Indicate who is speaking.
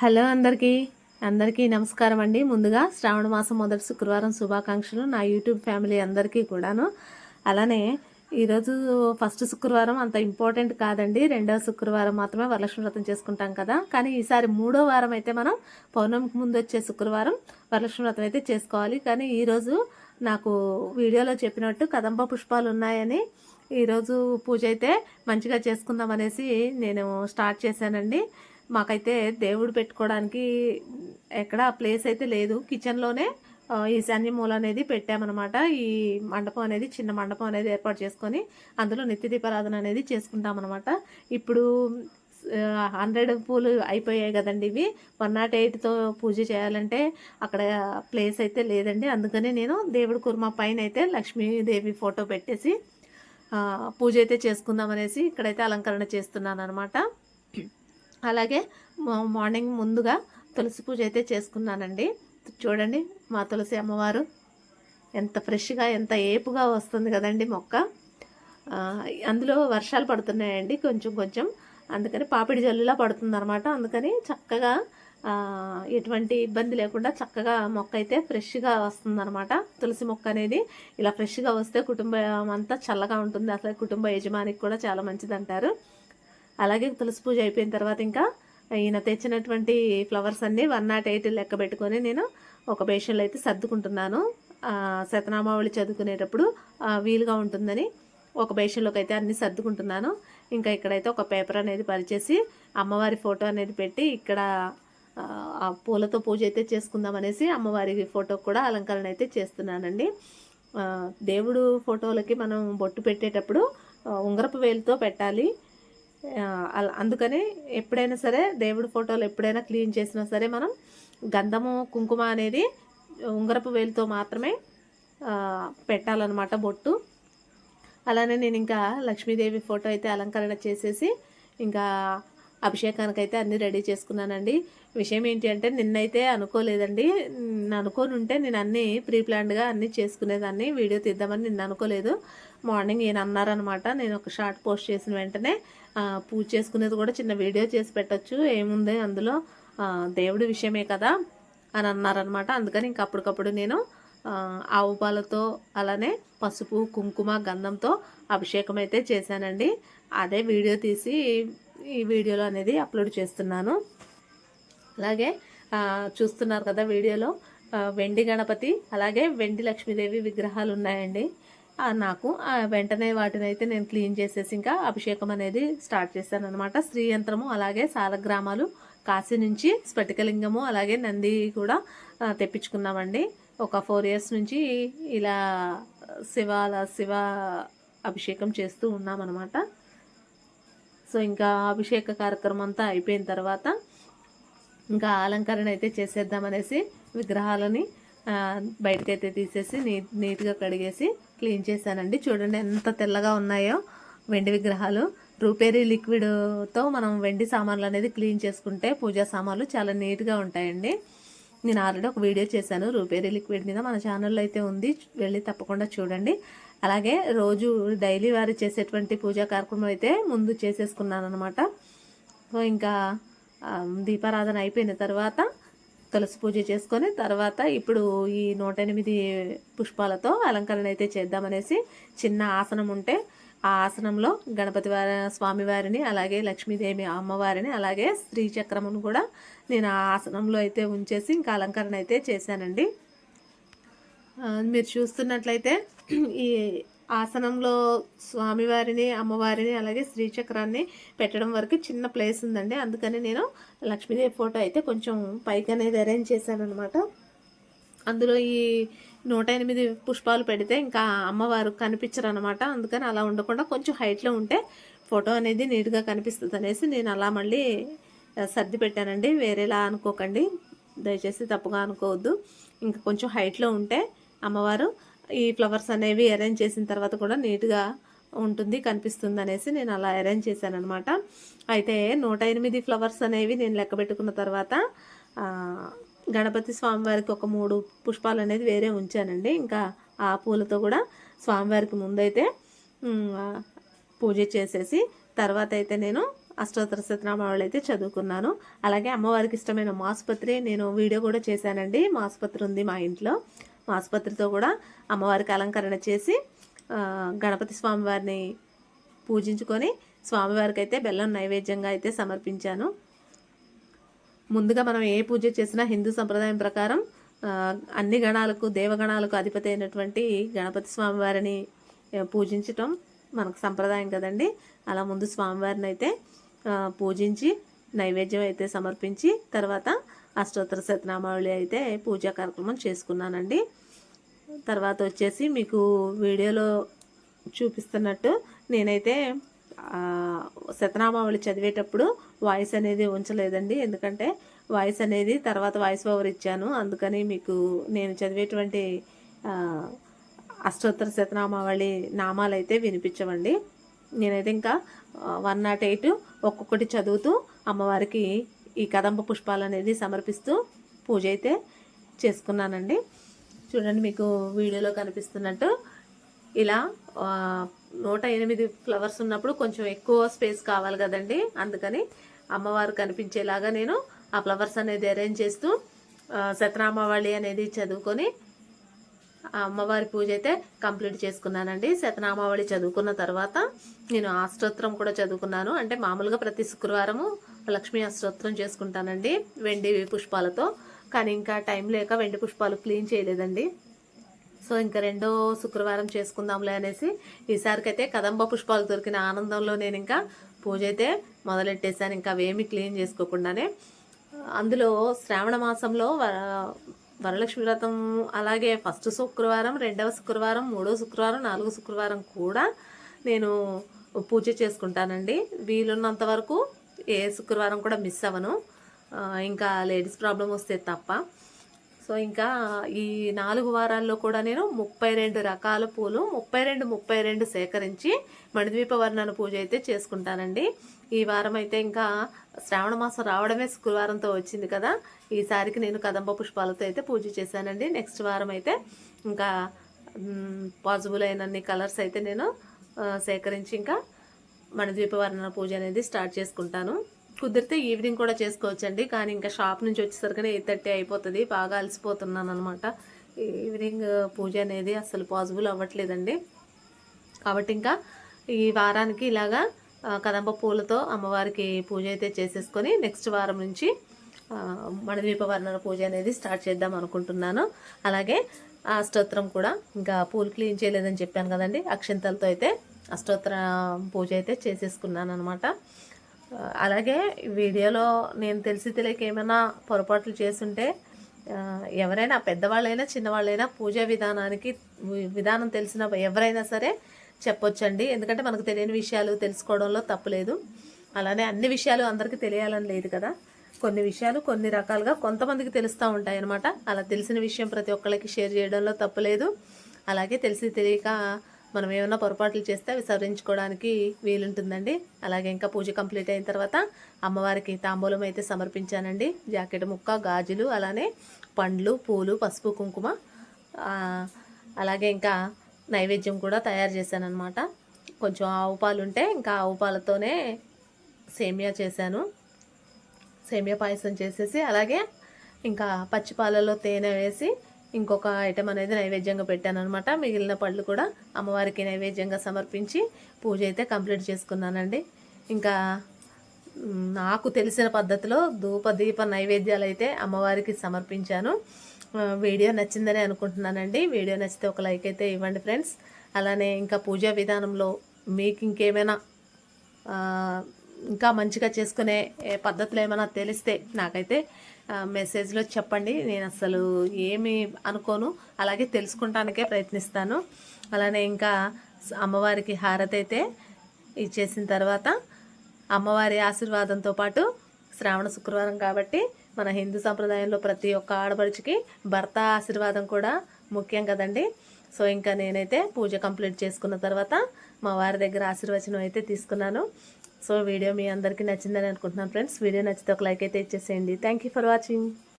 Speaker 1: Hello అందరికీ. అందరికీ నమస్కారం అండి. ముందుగా శ్రావణ మాసం మొదటి శుక్రవారం శుభాకాంక్షలు నా యూట్యూబ్ ఫ్యామిలీ అందరికీ కూడాను. అలానే ఈరోజు ఫస్ట్ శుక్రవారం అంత ఇంపార్టెంట్ కాదండి. రెండవ శుక్రవారం మాత్రమే వరలక్ష్మి వ్రతం చేసుకుంటాం కదా. కానీ ఈసారి మూడో వారం అయితే మనం పౌర్ణమికి ముందు వచ్చే శుక్రవారం వరలక్ష్మి వ్రతం అయితే చేసుకోవాలి. కానీ ఈరోజు నాకు వీడియోలో చెప్పినట్టు కదంబ పుష్పాలు ఉన్నాయని ఈరోజు పూజ అయితే మంచిగా చేసుకుందాం అనేసి నేను స్టార్ట్ చేశానండి. మాకైతే దేవుడు పెట్టుకోవడానికి ఎక్కడ ప్లేస్ అయితే లేదు. కిచెన్లోనే ఈశాన్య మూల అనేది పెట్టామన్నమాట. ఈ మండపం అనేది చిన్న మండపం అనేది ఏర్పాటు చేసుకొని అందులో నిత్య దీపారాధన అనేది చేసుకుంటామన్నమాట. ఇప్పుడు హండ్రెడ్ పూలు అయిపోయాయి కదండి ఇవి. వన్ నాట్ ఎయిట్తో పూజ చేయాలంటే అక్కడ ప్లేస్ అయితే లేదండి. అందుకని నేను దేవుడి కుర్మా పైన అయితే లక్ష్మీదేవి ఫోటో పెట్టేసి పూజ అయితే చేసుకుందాం అనేసి ఇక్కడైతే అలంకరణ చేస్తున్నాను అనమాట అలాగే మా- మార్నింగ్ ముందుగా తులసి పూజ అయితే చేసుకున్నానండి. చూడండి మా తులసి అమ్మవారు ఎంత ఫ్రెష్గా ఎంత ఏపుగా వస్తుంది కదండి మొక్క. అందులో వర్షాలు పడుతున్నాయండి కొంచెం కొంచెం. అందుకని పాపిడి జల్లులా పడుతుంది అనమాట అందుకని చక్కగా ఎటువంటి ఇబ్బంది లేకుండా చక్కగా మొక్క అయితే ఫ్రెష్గా వస్తుందన్నమాట. తులసి మొక్క అనేది ఇలా ఫ్రెష్గా వస్తే కుటుంబం అంతా చల్లగా ఉంటుంది. అసలు కుటుంబ యజమానికి కూడా చాలా మంచిది అంటారు అలాగే తులసి పూజ అయిపోయిన తర్వాత ఇంకా ఈయన తెచ్చినటువంటి ఫ్లవర్స్ అన్నీ వన్ నాట్ ఎయిట్ లెక్క పెట్టుకొని నేను ఒక బేషన్లో అయితే సర్దుకుంటున్నాను. శతనామావళి చదువుకునేటప్పుడు వీలుగా ఉంటుందని ఒక బేషన్లోకి అయితే అన్ని సర్దుకుంటున్నాను. ఇంకా ఇక్కడైతే ఒక పేపర్ అనేది పరిచేసి అమ్మవారి ఫోటో అనేది పెట్టి ఇక్కడ పూలతో పూజ అయితే చేసుకుందాం అనేసి అమ్మవారి ఫోటో కూడా అలంకరణ అయితే చేస్తున్నానండి. దేవుడు ఫోటోలకి మనం బొట్టు పెట్టేటప్పుడు ఉంగరపు వేలుతో పెట్టాలి. అందుకని ఎప్పుడైనా సరే దేవుడి ఫోటోలు ఎప్పుడైనా క్లీన్ చేసినా సరే మనం గంధము కుంకుమ అనేది ఉంగరపు వేలుతో మాత్రమే పెట్టాలన్నమాట బొట్టు. అలానే నేను ఇంకా లక్ష్మీదేవి ఫోటో అయితే అలంకరణ చేసేసి ఇంకా అభిషేకానికి అయితే అన్నీ రెడీ చేసుకున్నానండి. విషయం ఏంటి అంటే నిన్నైతే అనుకోలేదండి. అనుకోని ఉంటే నేను అన్నీ ప్రీ ప్లాన్డ్గా అన్నీ చేసుకునేదాన్ని. వీడియో తీద్దామని నిన్న అనుకోలేదు. మార్నింగ్ ఈయన అన్నారనమాట నేను ఒక షార్ట్ పోస్ట్ చేసిన వెంటనే పూజ చేసుకునేది కూడా చిన్న వీడియో చేసి పెట్టచ్చు. ఏముంది అందులో? దేవుడి విషయమే కదా అని అన్నారనమాట అందుకని ఇంక అప్పటికప్పుడు నేను ఆవు పాలతో అలానే పసుపు కుంకుమ గంధంతో అభిషేకం అయితే చేశానండి. అదే వీడియో తీసి ఈ వీడియోలో అనేది అప్లోడ్ చేస్తున్నాను. అలాగే చూస్తున్నారు కదా వీడియోలో వెండి గణపతి అలాగే వెండి లక్ష్మీదేవి విగ్రహాలు ఉన్నాయండి. నాకు వెంటనే వాటిని అయితే నేను క్లీన్ చేసేసి ఇంకా అభిషేకం అనేది స్టార్ట్ చేశాను అనమాట శ్రీ యంత్రము అలాగే సాలగ్రామాలు కాశీ నుంచి స్ఫటికలింగము అలాగే నంది కూడా తెప్పించుకున్నామండి. ఒక ఫోర్ ఇయర్స్ నుంచి ఇలా శివాల శివ అభిషేకం చేస్తూ ఉన్నామన్నమాట. సో ఇంకా అభిషేక కార్యక్రమం అంతా అయిపోయిన తర్వాత ఇంకా అలంకరణ అయితే చేసేద్దామనేసి విగ్రహాలని బయటకైతే తీసేసి నీట్ నీట్గా కడిగేసి క్లీన్ చేశానండి. చూడండి ఎంత తెల్లగా ఉన్నాయో వెండి విగ్రహాలు. రూపేరీ లిక్విడ్తో మనం వెండి సామాన్లు అనేది క్లీన్ చేసుకుంటే పూజా సామాన్లు చాలా నీట్గా ఉంటాయండి. నేను ఆల్రెడీ ఒక వీడియో చేశాను. రూపేరీ లిక్విడ్ మీద మన ఛానల్లో అయితే ఉంది. వెళ్ళి తప్పకుండా చూడండి. అలాగే రోజు డైలీ వారి చేసేటువంటి పూజా కార్యక్రమం అయితే ముందు చేసేసుకున్నాను అనమాట సో ఇంకా దీపారాధన అయిపోయిన తర్వాత తులసి పూజ చేసుకొని తర్వాత ఇప్పుడు ఈ నూట ఎనిమిది పుష్పాలతో అలంకరణ అయితే చేద్దామనేసి చిన్న ఆసనం ఉంటే ఆ ఆసనంలో గణపతి వారి స్వామివారిని అలాగే లక్ష్మీదేవి అమ్మవారిని అలాగే స్త్రీ చక్రమును కూడా నేను ఆ ఆసనంలో అయితే ఉంచేసి ఇంకా అలంకరణ అయితే చేశానండి. మీరు చూస్తున్నట్లయితే ఈ ఆసనంలో స్వామివారిని అమ్మవారిని అలాగే శ్రీచక్రాన్ని పెట్టడం వరకు చిన్న ప్లేస్ ఉందండి. అందుకని నేను లక్ష్మీదేవి ఫోటో అయితే కొంచెం పైకి అనేది అరేంజ్ చేశాను అనమాట అందులో ఈ నూట ఎనిమిది పుష్పాలు పెడితే ఇంకా అమ్మవారు కనిపించరు అనమాట అందుకని అలా ఉండకుండా కొంచెం హైట్లో ఉంటే ఫోటో అనేది నీట్గా కనిపిస్తుంది అనేసి నేను అలా మళ్ళీ సర్ది పెట్టానండి. వేరేలా అనుకోకండి. దయచేసి తప్పుగా అనుకోవద్దు. ఇంకా కొంచెం హైట్లో ఉంటే అమ్మవారు ఈ ఫ్లవర్స్ అనేవి అరేంజ్ చేసిన తర్వాత కూడా నీట్గా ఉంటుంది కనిపిస్తుంది అనేసి నేను అలా అరేంజ్ చేశాను అనమాట అయితే నూట ఎనిమిది ఫ్లవర్స్ అనేవి నేను లెక్క పెట్టుకున్న తర్వాత గణపతి స్వామివారికి ఒక మూడు పుష్పాలు అనేది వేరే ఉంచానండి. ఇంకా ఆ పూలతో కూడా స్వామివారికి ముందైతే పూజ చేసేసి తర్వాత అయితే నేను అష్టోత్తర శతనామావళి అయితే చదువుకున్నాను. అలాగే అమ్మవారికి ఇష్టమైన మాసుపత్రి నేను వీడియో కూడా చేశానండి. మాసుపత్రి ఉంది మా ఇంట్లో. ఆసుపత్రితో కూడా అమ్మవారికి అలంకరణ చేసి గణపతి స్వామివారిని పూజించుకొని స్వామివారికి అయితే బెల్లం నైవేద్యంగా అయితే సమర్పించాను. ముందుగా మనం ఏ పూజ చేసినా హిందూ సంప్రదాయం ప్రకారం అన్ని గణాలకు దేవగణాలకు అధిపతి అయినటువంటి గణపతి స్వామివారిని పూజించటం మనకు సంప్రదాయం కదండి. అలా ముందు స్వామివారిని అయితే పూజించి నైవేద్యం అయితే సమర్పించి తర్వాత అష్టోత్తర శతనామావళి అయితే పూజా కార్యక్రమం చేసుకున్నానండి. తర్వాత వచ్చేసి మీకు వీడియోలో చూపిస్తున్నట్టు నేనైతే శతనామావళి చదివేటప్పుడు వాయిస్ అనేది ఉంచలేదండి. ఎందుకంటే వాయిస్ అనేది తర్వాత వాయిస్ ఓవర్ ఇచ్చాను. అందుకని మీకు నేను చదివేటువంటి అష్టోత్తర శతనామావళి నామాలు అయితే వినిపించవండి. నేనైతే ఇంకా వన్ నాట్ ఎయిట్ ఒక్కొక్కటి చదువుతూ అమ్మవారికి ఈ కదంబ పుష్పాలు అనేది సమర్పిస్తూ పూజ అయితే చేసుకున్నానండి. చూడండి మీకు వీడియోలో కనిపిస్తున్నట్టు ఇలా నూట ఎనిమిది ఫ్లవర్స్ ఉన్నప్పుడు కొంచెం ఎక్కువ స్పేస్ కావాలి కదండి. అందుకని అమ్మవారు కనిపించేలాగా నేను ఆ ఫ్లవర్స్ అనేది అరేంజ్ చేస్తూ ఆ, అనేది చదువుకొని ఆ అమ్మవారి పూజ అయితే కంప్లీట్ చేసుకున్నానండి. శతనామావళి చదువుకున్న తర్వాత నేను అష్టోత్తరం కూడా చదువుకున్నాను. అంటే మామూలుగా ప్రతి శుక్రవారము లక్ష్మీ అష్టోత్తరం చేసుకుంటానండి వెండి పుష్పాలతో. కానీ ఇంకా టైం లేక వెండి పుష్పాలు క్లీన్ చేయలేదండి. సో ఇంకా రెండో శుక్రవారం చేసుకుందాంలే అనేసి ఈసారికైతే కదంబ పుష్పాలు దొరికిన ఆనందంలో నేను ఇంకా పూజ అయితే మొదలెట్టేశాను. ఇంకా అవేమి క్లీన్ చేసుకోకుండానే. అందులో శ్రావణ మాసంలో వరలక్ష్మి వ్రతం అలాగే ఫస్ట్ శుక్రవారం రెండవ శుక్రవారం మూడో శుక్రవారం నాలుగో శుక్రవారం కూడా నేను పూజ చేసుకుంటానండి. వీలున్నంత వరకు ఏ శుక్రవారం కూడా మిస్ అవ్వను. ఇంకా లేడీస్ ప్రాబ్లం వస్తే తప్ప. సో ఇంకా ఈ నాలుగు వారాల్లో కూడా నేను ముప్పై రెండు రకాల పూలు ముప్పై రెండు ముప్పై రెండు సేకరించి మణిద్వీప వర్ణన పూజ అయితే చేసుకుంటానండి. ఈ వారం అయితే ఇంకా శ్రావణ మాసం రావడమే శుక్రవారంతో వచ్చింది కదా. ఈసారికి నేను కదంబ పుష్పాలతో అయితే పూజ చేశానండి. నెక్స్ట్ వారం అయితే ఇంకా పాజిబుల్ అయినన్ని కలర్స్ అయితే నేను సేకరించి ఇంకా మణిద్వీప వర్ణన పూజ అనేది స్టార్ట్ చేసుకుంటాను. కుదిరితే ఈవినింగ్ కూడా చేసుకోవచ్చండి. కానీ ఇంకా షాప్ నుంచి వచ్చేసరికి ఎయిట్ థర్టీ అయిపోతుంది. బాగా అలసిపోతున్నాను అనమాట ఈవినింగ్ పూజ అనేది అసలు పాసిబుల్ అవ్వట్లేదండి. కాబట్టి ఇంకా ఈ వారానికి ఇలాగా కదంబ పూలతో అమ్మవారికి పూజ అయితే చేసేసుకొని నెక్స్ట్ వారం నుంచి మణిదీపవర్ణన పూజ అనేది స్టార్ట్ చేద్దాం అనుకుంటున్నాను. అలాగే ఆ అష్టోత్తరం కూడా ఇంకా పూలు క్లీన్ చేయలేదని చెప్పాను కదండి. అక్షంతలతో అయితే అష్టోత్తర పూజ అయితే చేసేసుకున్నాను అనమాట అలాగే వీడియోలో నేను తెలిసి తెలియక ఏమైనా పొరపాట్లు చేసుంటే ఎవరైనా పెద్దవాళ్ళైనా చిన్నవాళ్ళైనా పూజా విధానానికి విధానం తెలిసిన ఎవరైనా సరే చెప్పొచ్చండి. ఎందుకంటే మనకు తెలియని విషయాలు తెలుసుకోవడంలో తప్పులేదు అలానే అన్ని విషయాలు అందరికీ తెలియాలని లేదు కదా. కొన్ని విషయాలు కొన్ని రకాలుగా కొంతమందికి తెలుస్తూ ఉంటాయి అనమాట అలా తెలిసిన విషయం ప్రతి ఒక్కళ్ళకి షేర్ చేయడంలో తప్పులేదు అలాగే తెలిసి తెలియక మనం ఏమైనా పొరపాట్లు చేస్తే అవి సవరించుకోవడానికి వీలుంటుందండి. అలాగే ఇంకా పూజ కంప్లీట్ అయిన తర్వాత అమ్మవారికి తాంబూలం అయితే సమర్పించానండి. జాకెట్ ముక్క గాజులు అలానే పండ్లు పూలు పసుపు కుంకుమ అలాగే ఇంకా నైవేద్యం కూడా తయారు చేశానమాట కొంచెం ఆవు పాలు ఉంటే ఇంకా ఆవు పాలతోనే సేమియా చేశాను. సేమియా పాయసం చేసేసి అలాగే ఇంకా పచ్చి పాలలో తేనె వేసి ఇంకొక ఐటెం అనేది నైవేద్యంగా పెట్టాను అనమాట మిగిలిన పళ్ళు కూడా అమ్మవారికి నైవేద్యంగా సమర్పించి పూజ అయితే కంప్లీట్ చేసుకున్నానండి. ఇంకా నాకు తెలిసిన పద్ధతిలో ధూప దీప నైవేద్యాలు అయితే అమ్మవారికి సమర్పించాను. వీడియో నచ్చిందని అనుకుంటున్నానండి. వీడియో నచ్చితే ఒక లైక్ అయితే ఇవ్వండి ఫ్రెండ్స్. అలానే ఇంకా పూజా విధానంలో మీకు ఇంకేమైనా ఇంకా మంచిగా చేసుకునే పద్ధతులు ఏమైనా తెలిస్తే నాకైతే మెసేజ్లో చెప్పండి. నేను అసలు ఏమి అనుకోను. అలాగే తెలుసుకుంటానికే ప్రయత్నిస్తాను. అలానే ఇంకా అమ్మవారికి హారతి అయితే ఇచ్చేసిన తర్వాత అమ్మవారి ఆశీర్వాదంతో పాటు శ్రావణ శుక్రవారం కాబట్టి మన హిందూ సంప్రదాయంలో ప్రతి ఒక్క ఆడపడుచుకి భర్త ఆశీర్వాదం కూడా ముఖ్యం కదండి. సో ఇంకా నేనైతే పూజ కంప్లీట్ చేసుకున్న తర్వాత మా వారి దగ్గర ఆశీర్వచనం అయితే తీసుకున్నాను. సో వీడియో మీ అందరికీ నచ్చిందని అనుకుంటున్నాను ఫ్రెండ్స్. వీడియో నచ్చితే ఒక లైక్ అయితే ఇచ్చేసేయండి. Thank you for watching